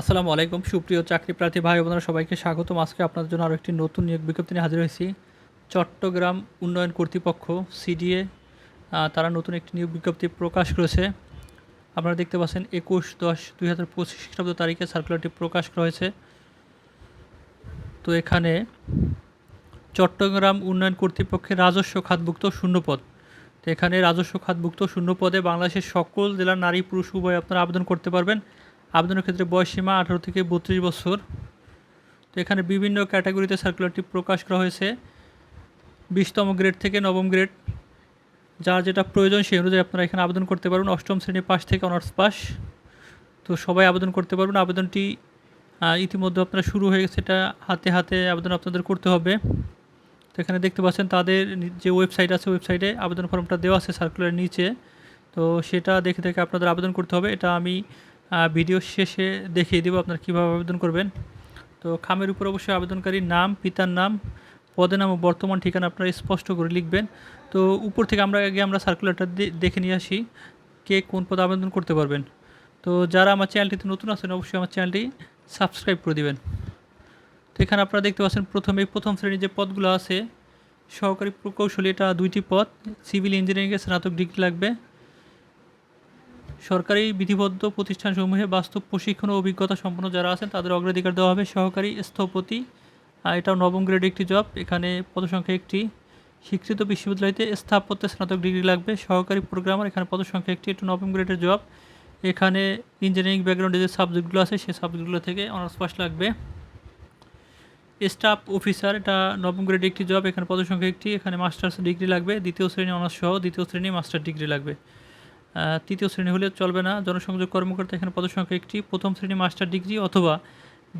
আসসালামু আলাইকুম। সুপ্রিয় চাকরি প্রার্থী ভাই বোনেরা, সবাইকে স্বাগতম। আজকে আপনাদের জন্য আরও একটি নতুন নিয়োগ বিজ্ঞপ্তি নিয়ে হাজির হয়েছি। চট্টগ্রাম উন্নয়ন কর্তৃপক্ষ, সিডিএ তারা নতুন একটি নিয়োগ বিজ্ঞপ্তি প্রকাশ করেছে। আপনারা দেখতে পাচ্ছেন, একুশ দশ দুই হাজার পঁচিশ খ্রিস্টাব্দ তারিখে সার্কুলারটি প্রকাশ করা হয়েছে। তো এখানে চট্টগ্রাম উন্নয়ন কর্তৃপক্ষের রাজস্ব খাতভুক্ত শূন্যপদ। তো এখানে রাজস্ব খাতভুক্ত শূন্যপদে বাংলাদেশের সকল জেলার নারী পুরুষ উভয় আপনারা আবেদন করতে পারবেন। আবেদনের ক্ষেত্রে বয়সসীমা আঠারো থেকে বত্রিশ বছর। তো এখানে বিভিন্ন ক্যাটাগরিতে সার্কুলারটি প্রকাশ করা হয়েছে। বিশতম গ্রেড থেকে নবম গ্রেড যার যেটা প্রয়োজন সেই অনুযায়ী আপনারা এখানে আবেদন করতে পারবেন। অষ্টম শ্রেণি পাস থেকে অনার্স পাস তো সবাই আবেদন করতে পারবেন। আবেদনটি ইতিমধ্যে আপনারা শুরু হয়ে গেছে। এটা হাতে হাতে আবেদন আপনাদের করতে হবে। তো এখানে দেখতে পাচ্ছেন, তাদের যে ওয়েবসাইট আছে ওয়েবসাইটে আবেদন ফর্মটা দেওয়া আছে সার্কুলার নিচে। তো সেটা দেখে দেখে আপনাদের আবেদন করতে হবে। এটা আমি ভিডিও শেষে দেখিয়ে দেবো আপনারা কীভাবে আবেদন করবেন। তো খামের উপর অবশ্যই আবেদনকারীর নাম, পিতার নাম, পদের নাম ও বর্তমান ঠিকানা আপনারা স্পষ্ট করে লিখবেন। তো উপর থেকে আমরা আগে আমরা সার্কুলারটা দেখে নিয়ে আসি কে কোন পদে আবেদন করতে পারবেন। তো যারা আমার চ্যানেলটিতে নতুন আছেন অবশ্যই আমার চ্যানেলটি সাবস্ক্রাইব করে দেবেন। তো এখানে আপনারা দেখতে পাচ্ছেন প্রথমে প্রথম শ্রেণির যে পদগুলো আছে, সহকারী প্রকৌশলী, এটা দুইটি পদ, সিভিল ইঞ্জিনিয়ারিংয়ে স্নাতক ডিগ্রি লাগবে। সরকারি বিধিবদ্ধ প্রতিষ্ঠানসমূহে বাস্তব প্রশিক্ষণ ও অভিজ্ঞতা সম্পন্ন যারা আছেন, তাদের অগ্রাধিকার দেওয়া হবে সহকারী স্থপতি। এটাও নবম গ্রেড একটি জব এখানে পদসংখ্যা একটি। স্বীকৃত বিশ্ববিদ্যালয়তে স্থাপত্যে স্নাতক ডিগ্রি লাগবে। সহকারী প্রোগ্রামার এখানে পদসংখ্যা একটি একটু নবম গ্রেডের জব এখানে ইঞ্জিনিয়ারিং ব্যাকগ্রাউন্ডে যে সাবজেক্টগুলো আছে, সেই সাবজেক্টগুলো থেকে অনার্স পাস লাগবে। স্টাফ অফিসার এটা নবম গ্রেড একটি জব এখানে পদসংখ্যা একটি, এখানে মাস্টার্স ডিগ্রি লাগবে। দ্বিতীয় শ্রেণি অনার্স সহ দ্বিতীয় শ্রেণি মাস্টার ডিগ্রি লাগবে। তৃতীয় শ্রেণি হলে চলবে না। জনসংযোগ কর্মকর্তা এখানে পদসংখ্যা একটি। প্রথম শ্রেণি মাস্টার ডিগ্রি অথবা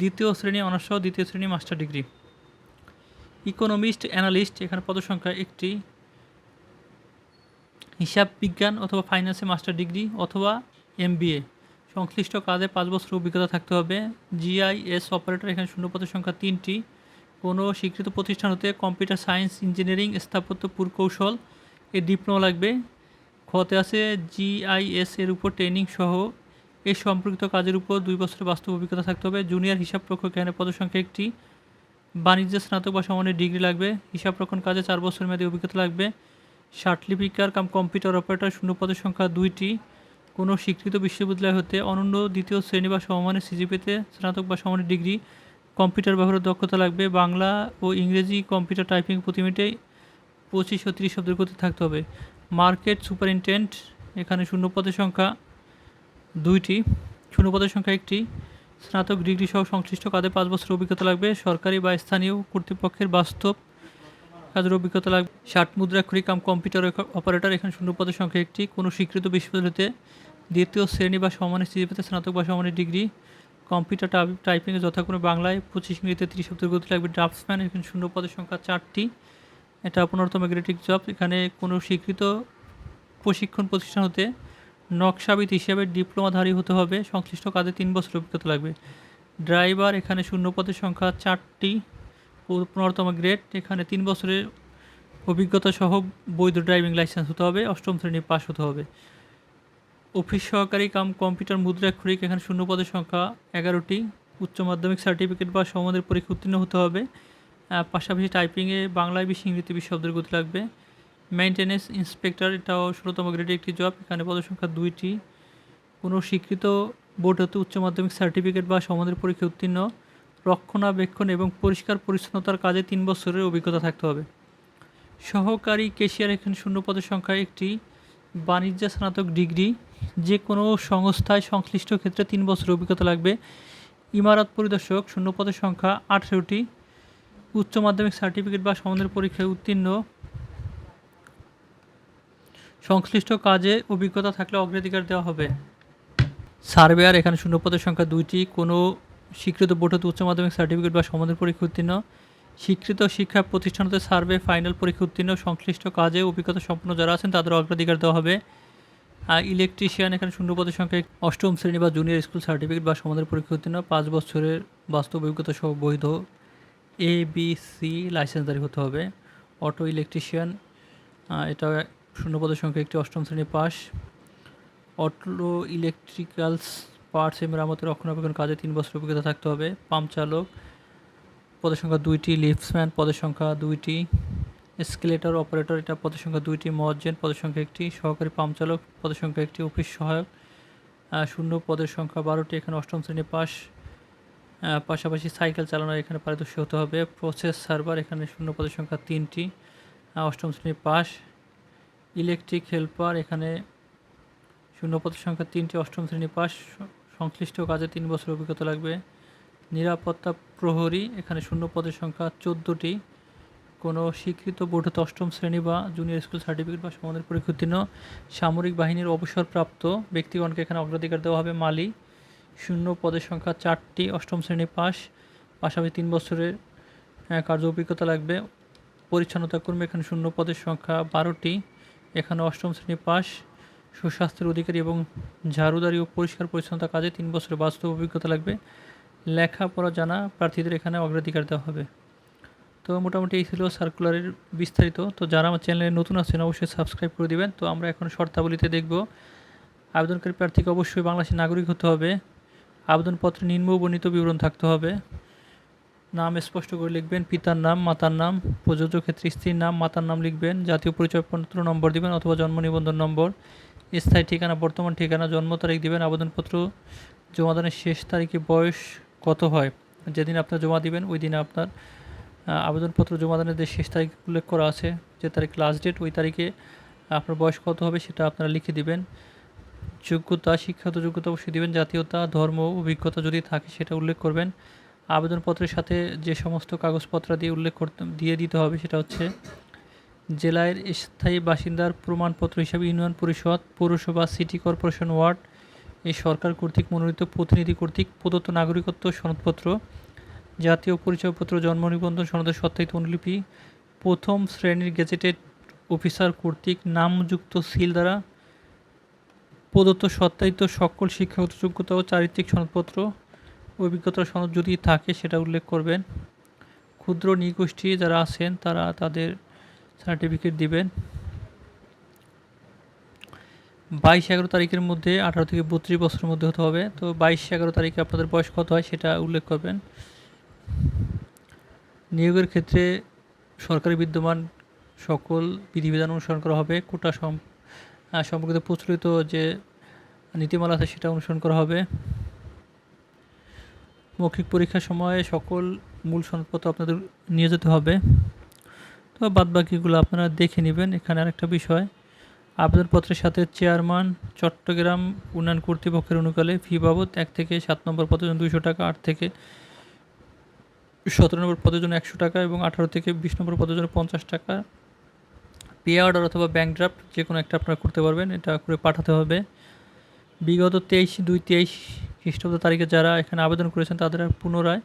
দ্বিতীয় শ্রেণি অনার্স দ্বিতীয় শ্রেণি মাস্টার ডিগ্রি। ইকোনমিস্ট, অ্যানালিস্ট এখানে পদসংখ্যা একটি। হিসাব বিজ্ঞান অথবা ফাইন্যান্সে মাস্টার ডিগ্রি অথবা এমবিএ। সংশ্লিষ্ট কাজে পাঁচ বছর অভিজ্ঞতা থাকতে হবে। জিআইএস অপারেটর এখানে শূন্য পদের সংখ্যা তিনটি। কোনো স্বীকৃত প্রতিষ্ঠান হতে কম্পিউটার সায়েন্স ইঞ্জিনিয়ারিং স্থাপত্য পুরকৌশল এর ডিপ্লোমা লাগবে। খতে আছে জিআইএস এর উপর ট্রেনিং সহ এর সম্পর্কিত কাজের উপর দুই বছরের বাস্তব অভিজ্ঞতা থাকতে হবে। জুনিয়র হিসাব রক্ষক এখানে পদসংখ্যা একটি। বাণিজ্যে, স্নাতক বা সমানের ডিগ্রি লাগবে। হিসাব রক্ষণ কাজে চার বছর মেয়াদী অভিজ্ঞতা লাগবে। সার্টিফিকার কাম কম্পিউটার অপারেটর শূন্য পদের সংখ্যা দুইটি। কোনো স্বীকৃত বিশ্ববিদ্যালয় হতে অনন্য দ্বিতীয় শ্রেণি বা সমমানের সিজিপিতে স্নাতক বা সমানের ডিগ্রি কম্পিউটার ব্যবহারের দক্ষতা লাগবে। বাংলা ও ইংরেজি কম্পিউটার টাইপিং প্রতি মিনিটে পঁচিশ ও তিরিশ শব্দের গতি থাকতে হবে। মার্কেট সুপারিনটেন্ডেন্ট, এখানে শূন্য পদের সংখ্যা দুইটি। শূন্য পদের সংখ্যা একটি। স্নাতক ডিগ্রি সহ সংশ্লিষ্ট কাজে পাঁচ বছর অভিজ্ঞতা লাগবে? সরকারি বা স্থানীয় কর্তৃপক্ষের বাস্তব কাজের অভিজ্ঞতা লাগবে? ষাট মুদ্রাক্ষরিক কাম কম্পিউটার অপারেটর এখানে শূন্য পদের সংখ্যা একটি। কোনো স্বীকৃত বিশ্ববিদ্যালয়তে দ্বিতীয় শ্রেণি বা সমানের সিজিপিতে স্নাতক বা সমানের ডিগ্রি। কম্পিউটার টাইপ- টাইপিংয়ে যথাক্রমে বাংলায় পঁচিশ ইংরেজিতে তিরিশ শব্দের গতি লাগবে। ড্রাফটসম্যান, এখানে শূন্য পদের সংখ্যা চারটি। এটা পনেরোতম গ্রেটিক জব। এখানে কোনো স্বীকৃত প্রশিক্ষণ প্রতিষ্ঠান হতে নকশাবিদ হিসেবে ডিপ্লোমাধারী হতে হবে। সংশ্লিষ্ট কাজে তিন বছর অভিজ্ঞতা লাগবে। ড্রাইভার, এখানে শূন্য পদের সংখ্যা চারটি। পনেরোতম গ্রেড, এখানে তিন বছরের অভিজ্ঞতা সহ বৈধ ড্রাইভিং লাইসেন্স হতে হবে। অষ্টম শ্রেণি পাস হতে হবে। অফিস সহকারী কাম কম্পিউটার মুদ্রাক্ষরিক এখানে শূন্য পদের সংখ্যা এগারোটি। উচ্চ মাধ্যমিক সার্টিফিকেট বা সমাদের পরীক্ষা উত্তীর্ণ হতে হবে। পাশাপাশি টাইপিংয়ে বাংলায় বেশি ইংরেজিতে বেশি শব্দের গতি লাগবে। মেনটেন্যান্স ইন্সপেক্টর এটাও ষোলোতম গ্রেডের একটি জব এখানে পদসংখ্যা দুইটি। কোনো স্বীকৃত বোর্ড হতে উচ্চ মাধ্যমিক সার্টিফিকেট বা সমাদের পরীক্ষা উত্তীর্ণ। রক্ষণাবেক্ষণ এবং পরিষ্কার পরিচ্ছন্নতার কাজে তিন বছরের অভিজ্ঞতা থাকতে হবে। সহকারী কেশিয়ার এখানে শূন্য পদের সংখ্যা একটি। বাণিজ্য স্নাতক ডিগ্রি। যে কোনো সংস্থায় সংশ্লিষ্ট ক্ষেত্রে তিন বছরের অভিজ্ঞতা লাগবে। ইমারত পরিদর্শক, শূন্য পদের সংখ্যা আঠেরোটি। উচ্চ মাধ্যমিক সার্টিফিকেট বা সমানের পরীক্ষায় উত্তীর্ণ। সংশ্লিষ্ট কাজে অভিজ্ঞতা থাকলে অগ্রাধিকার দেওয়া হবে। সার্ভেয়ার, এখানে শূন্য পদের সংখ্যা দুইটি। কোনো স্বীকৃত বোর্ড হতে উচ্চ মাধ্যমিক সার্টিফিকেট বা সমাধান পরীক্ষা উত্তীর্ণ। স্বীকৃত শিক্ষা প্রতিষ্ঠান হতে সার্ভে, ফাইনাল পরীক্ষা উত্তীর্ণ। সংশ্লিষ্ট কাজে অভিজ্ঞতা সম্পন্ন যারা আছেন, তাদের অগ্রাধিকার দেওয়া হবে। আর ইলেকট্রিশিয়ান, এখানে শূন্য পদের সংখ্যা অষ্টম শ্রেণি বা জুনিয়র স্কুল সার্টিফিকেট বা সমাধান পরীক্ষা উত্তীর্ণ। পাঁচ বছরের বাস্তব অভিজ্ঞতা সহ বৈধ এ বি সি লাইসেন্সধারী হতে হবে। অটো ইলেকট্রিশিয়ান এটা শূন্য পদের সংখ্যা একটি অষ্টম শ্রেণি পাস। অটো ইলেকট্রিক্যালস পার্টস এবং মেরামতের রক্ষণাবেক্ষণ কাজে তিন বছর অভিজ্ঞতা থাকতে হবে। পাম্প চালক পদের সংখ্যা দুইটি। লিফটসম্যান পদের সংখ্যা দুইটি। এসকেলেটর অপারেটর এটা পদের সংখ্যা দুইটি। মজ্জেন পদের সংখ্যা একটি। সহকারী পাম্প চালক পদের সংখ্যা একটি। অফিস সহায়ক শূন্য পদের সংখ্যা বারোটি। এখানে অষ্টম শ্রেণি আহ, পাশাপাশি সাইকেল চালানো এখানে পারদর্শী হতে হবে। প্রসেস সার্ভার এখানে শূন্য পদের সংখ্যা তিনটি। অষ্টম শ্রেণি পাস ইলেকট্রিক হেল্পার এখানে শূন্য পদের সংখ্যা তিনটি, অষ্টম শ্রেণি পাস সংশ্লিষ্ট কাজে তিন বছর অভিজ্ঞতা লাগবে। নিরাপত্তা প্রহরী, এখানে শূন্য পদের সংখ্যা চোদ্দোটি। কোনো স্বীকৃত বোর্ডে অষ্টম শ্রেণি বা জুনিয়র স্কুল সার্টিফিকেট বা সমানের পরীক্ষা উত্তীর্ণ সামরিক বাহিনীর অবসরপ্রাপ্ত ব্যক্তিগণকে এখানে অগ্রাধিকার দেওয়া হবে মালি। শূন্য পদের সংখ্যা চারটি, অষ্টম শ্রেণি পাস পাশাপাশি তিন বছরের কার্য অভিজ্ঞতা লাগবে। পরিচ্ছন্নতা কর্মী, এখানে শূন্য পদের সংখ্যা বারোটি, এখানে অষ্টম শ্রেণি পাস সুস্বাস্থ্যের অধিকারী এবং ঝাড়ুদারি ও পরিষ্কার পরিচ্ছন্নতা কাজে তিন বছরের বাস্তব অভিজ্ঞতা লাগবে। লেখাপড়া জানা প্রার্থীদের এখানে অগ্রাধিকার দেওয়া হবে। তো মোটামুটি এই ছিল সার্কুলারের বিস্তারিত। তো যারা আমার চ্যানেলে নতুন আছেন, অবশ্যই সাবস্ক্রাইব করে দিবেন। তো আমরা এখন শর্তাবলীতে দেখব। আবেদনকারী প্রার্থীকে অবশ্যই বাংলাদেশের নাগরিক হতে হবে। আবেদনপত্রে নিম্ন বর্ণিত বিবরণ থাকতে হবে। নাম স্পষ্ট করে লিখবেন, পিতার নাম, মাতার নাম, প্রযোজ্য ক্ষেত্রে স্ত্রীর নাম, মাতার নাম লিখবেন, জাতীয় পরিচয়পত্র নম্বর দিবেন অথবা জন্ম নিবন্ধন নম্বর, স্থায়ী ঠিকানা, বর্তমান ঠিকানা, জন্ম তারিখ দিবেন, আবেদনপত্র জমাদানের শেষ তারিখে বয়স কত হয়? যেদিন আপনার জমা দিবেন, ওই দিনে আপনার আবেদনপত্র জমাদানের যে শেষ তারিখ উল্লেখ করা আছে, যে তারিখ লাস্ট ডেট ওই তারিখে আপনার বয়স কত হবে সেটা আপনারা লিখে দিবেন। যোগ্যতা, শিক্ষাগত যোগ্যতা অবশ্যই দিবেন। জাতীয়তা, ধর্ম, অভিজ্ঞতা যদি থাকে সেটা উল্লেখ করবেন। আবেদনপত্রের সাথে যে সমস্ত কাগজপত্র দিয়ে উল্লেখ করতে, দিয়ে দিতে হবে সেটা হচ্ছে জেলার স্থায়ী বাসিন্দার প্রমাণপত্র হিসাবে ইউনিয়ন পরিষদ, পৌরসভা, সিটি কর্পোরেশন ওয়ার্ড, এই সরকার কর্তৃক মনোনীত প্রতিনিধি কর্তৃক প্রদত্ত নাগরিকত্ব সনদপত্র, জাতীয় পরিচয়পত্র, জন্ম নিবন্ধন, সনদের সত্যায়িত অনুলিপি, প্রথম শ্রেণির গেজেটেড অফিসার কর্তৃক নামযুক্ত সিল দ্বারা প্রদত্ত সত্যায়িত সকল শিক্ষাগত যোগ্যতা ও চারিত্রিক সনদপত্র, অভিজ্ঞতার সনদ যদি থাকে সেটা উল্লেখ করবেন। ক্ষুদ্র নৃগোষ্ঠী যারা আছেন, তারা তাদের সার্টিফিকেট দিবেন। বাইশ এগারো তারিখের মধ্যে, আঠারো থেকে বত্রিশ বছরের মধ্যে হতে হবে। তো বাইশ এগারো তারিখে আপনাদের বয়স কত হয় সেটা উল্লেখ করবেন। নিয়োগের ক্ষেত্রে সরকারি বিদ্যমান সকল বিধিবিধান অনুসরণ করা হবে। কোটা সম্পর্কিত প্রচলিত যে নীতিমালা আছে, সেটা অনুসরণ করা হবে। মৌখিক পরীক্ষার সময়ে সকল মূল সনদপত্র আপনাদের নিয়ে যেতে হবে। তো বাদ বাকিগুলো আপনারা দেখে নেবেন। এখানে আরেকটা বিষয়। আবেদনপত্রের সাথে চেয়ারম্যান চট্টগ্রাম উন্নয়ন কর্তৃপক্ষের অনুকালে ফি বাবদ এক থেকে সাত নম্বর পদের জন্য দুইশো টাকা, আট থেকে সতেরো নম্বর পদের জন্য একশো টাকা এবং আঠারো থেকে বিশ নম্বর পদের জন্য পঞ্চাশ টাকা। পে অর্ডার অথবা ব্যাংক ড্রাফট যে কোনো একটা আপনারা করতে পারবেন। এটা করে পাঠাতে হবে। বিগত তেইশ, দুই তেইশ খ্রিস্টাব্দ তারিখে যারা এখানে আবেদন করেছেন তাদের পুনরায়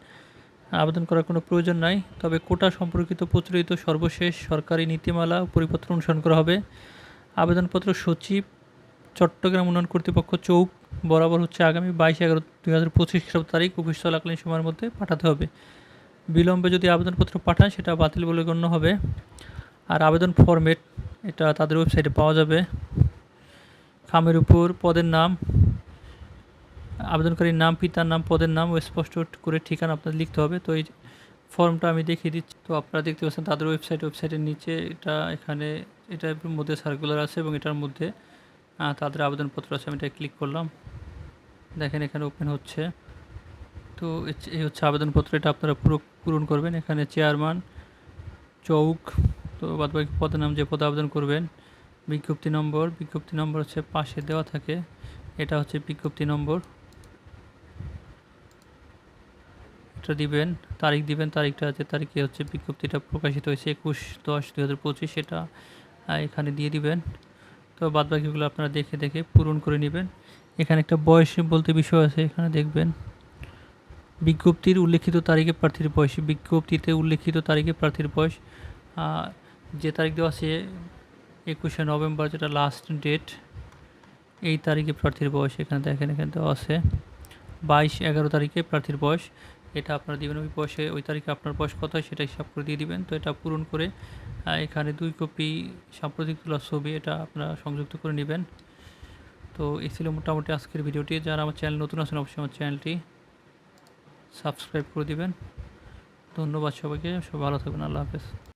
আবেদন করার কোনো প্রয়োজন নাই। তবে কোটা সম্পর্কিত প্রচলিত সর্বশেষ সরকারি নীতিমালা পরিপত্র অনুসরণ করা হবে। আবেদনপত্র সচিব চট্টগ্রাম উন্নয়ন কর্তৃপক্ষ চৌক বরাবর হচ্ছে আগামী বাইশ এগারো দুই হাজার পঁচিশ খ্রিস্টাব্দ তারিখ অফিস চলাকালীন সময়ের মধ্যে পাঠাতে হবে। বিলম্বে যদি আবেদনপত্র পাঠান সেটা বাতিল বলে গণ্য হবে। আর আবেদন ফরম্যাট এটা তাদের ওয়েবসাইটে পাওয়া যাবে। খামের উপর পদের নাম, আবেদনকারীর নাম, পিতার নাম, পদের নাম ও স্পষ্ট করে ঠিকানা আপনাদের লিখতে হবে। তো এই ফর্মটা আমি দেখিয়ে দিচ্ছি। তো আপনারা দেখতে পাচ্ছেন তাদের ওয়েবসাইট ওয়েবসাইটের নিচে এটা এখানে এটার মধ্যে সার্কুলার আছে এবং এটার মধ্যে তাদের আবেদনপত্র আছে। আমি এটা ক্লিক করলাম। দেখেন এখানে ওপেন হচ্ছে। তো এই হচ্ছে আবেদনপত্র। এটা আপনারা পুরো পূরণ করবেন। এখানে চেয়ারম্যান চৌক, তো বাদবাকি পদের নাম যে পদে আবেদন করবেন বিজ্ঞপ্তি নম্বর বিজ্ঞপ্তি নম্বর হচ্ছে পাশে দেওয়া থাকে। এটা হচ্ছে বিজ্ঞপ্তি নম্বর। এটা দিবেন, তারিখ দিবেন, তারিখটা আছে, তারিখে হচ্ছে বিজ্ঞপ্তিটা প্রকাশিত হয়েছে একুশ দশ দু হাজার পঁচিশ। সেটা এখানে দিয়ে দিবেন। তো বাদ বাকিগুলো আপনারা দেখে দেখে পূরণ করে নেবেন। এখানে একটা বয়স বলতে বিষয় আছে, এখানে দেখবেন। বিজ্ঞপ্তির উল্লেখিত তারিখে প্রার্থীর বয়স, বিজ্ঞপ্তিতে উল্লেখিত তারিখে প্রার্থীর বয়স যে তারিখ দেওয়া আছে একুশে নভেম্বর যেটা লাস্ট ডেট এই তারিখে প্রার্থীর বয়স এখানে দেখেন, এখানে দেওয়া আছে। বাইশ, এগারো তারিখে প্রার্থীর বয়স, এটা আপনার দিবেন ওই বয়সে, ওই তারিখে আপনার বয়স কত হয় সেটা হিসাব করে দিয়ে দিবেন। তো এটা পূরণ করে এখানে দুই কপি সাম্প্রতিক তোলা ছবি এটা আপনারা সংযুক্ত করে নেবেন। তো এই ছিল মোটামুটি আজকের ভিডিওটি। যারা আমার চ্যানেল নতুন আছেন, অবশ্যই আমার চ্যানেলটি সাবস্ক্রাইব করে দিবেন। ধন্যবাদ সবাইকে, সবাই ভালো থাকবেন, আল্লাহ হাফেজ।